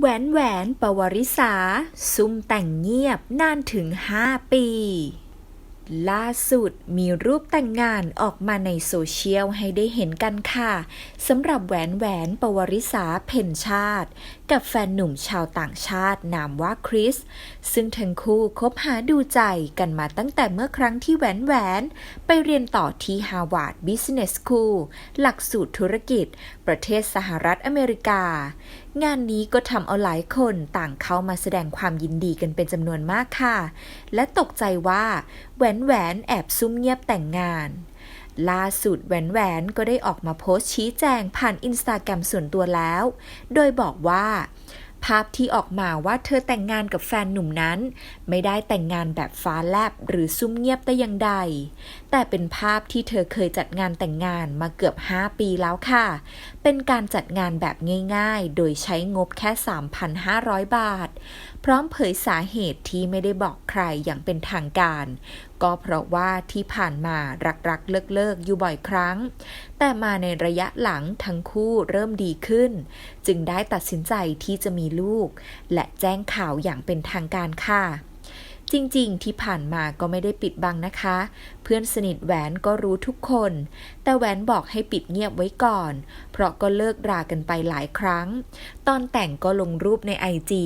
แหวนแหวนปวริษา ซุ่มแต่งเงียบนานถึง 5 ปี ล่าสุดมีรูปแต่งงานออกมาในโซเชียลให้ได้เห็นกันค่ะสำหรับแหวนแหวนปวริษาเพ่นชาติ กับแฟนหนุ่มชาวต่างชาตินามว่าคริส ซึ่งทั้งคู่คบหาดูใจกันมาตั้งแต่เมื่อครั้งที่แหวนแหวนไปเรียนต่อที่ Harvard Business School หลักสูตรธุรกิจ ประเทศสหรัฐอเมริกา งานนี้ก็ทำเอาหลายคนต่างเข้ามาแสดงความยินดีกันเป็นจำนวนมากค่ะ และตกใจว่าแหวนแหวนแอบซุ่มเงียบแต่งงานล่าสุดแหวนแหวนก็ได้ออกมาโพสต์ชี้แจงผ่านอินสตาแกรมส่วนตัวแล้ว โดยบอกว่า ภาพที่ออกมาว่าเธอแต่งงานกับแฟนหนุ่มนั้น ไม่ได้แต่งงานแบบฟ้าแลบหรือซุ่มเงียบแต่อย่างใด แต่เป็นภาพที่เธอเคยจัดงานแต่งงานมาเกือบ 5 ปีแล้วค่ะ เป็นการจัดงานแบบง่ายๆ โดยใช้งบแค่ 3,500 บาท พร้อมเผยสาเหตุที่ไม่ได้บอกใครอย่างเป็นทางการก็เพราะว่าที่ผ่านมารักๆเลิกๆอยู่บ่อยครั้ง แต่มาในระยะหลังทั้งคู่เริ่มดีขึ้น จึงได้ตัดสินใจที่จะมีลูก และแจ้งข่าวอย่างเป็นทางการค่ะ จริงๆ ที่ผ่านมาก็ไม่ได้ปิดบังนะคะ เพื่อนสนิทแหวนก็รู้ทุกคน แต่แหวนบอกให้ปิดเงียบไว้ก่อน เพราะก็เลิกรากันไปหลายครั้ง ตอนแต่งก็ลงรูปในไอจี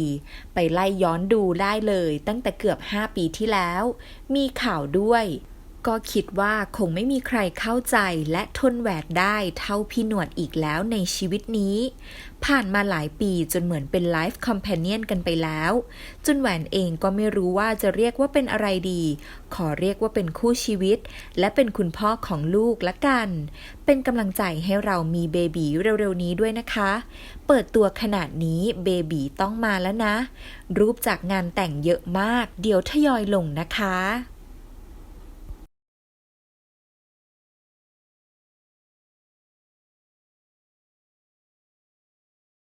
ไปไล่ย้อนดูได้เลย ตั้งแต่เกือบ 5 ปีที่แล้ว มีข่าวด้วย ก็คิดว่าคงไม่มีใครเข้าใจและทนแหวกได้เท่าพี่หนวดอีกแล้วในชีวิตนี้ ผ่านมาหลายปีจนเหมือนเป็นไลฟ์คอมเพนเนียนกันไปแล้ว จนแหวนเองก็ไม่รู้ว่าจะเรียกว่าเป็นอะไรดี ขอเรียกว่าเป็นคู่ชีวิต และเป็นคุณพ่อของลูกละกัน เป็นกำลังใจให้เรามีเบบีเร็วๆนี้ด้วยนะคะ เปิดตัวขนาดนี้เบบีต้องมาแล้วนะ รูปจากงานแต่งเยอะมาก เดี๋ยวทยอยลงนะคะ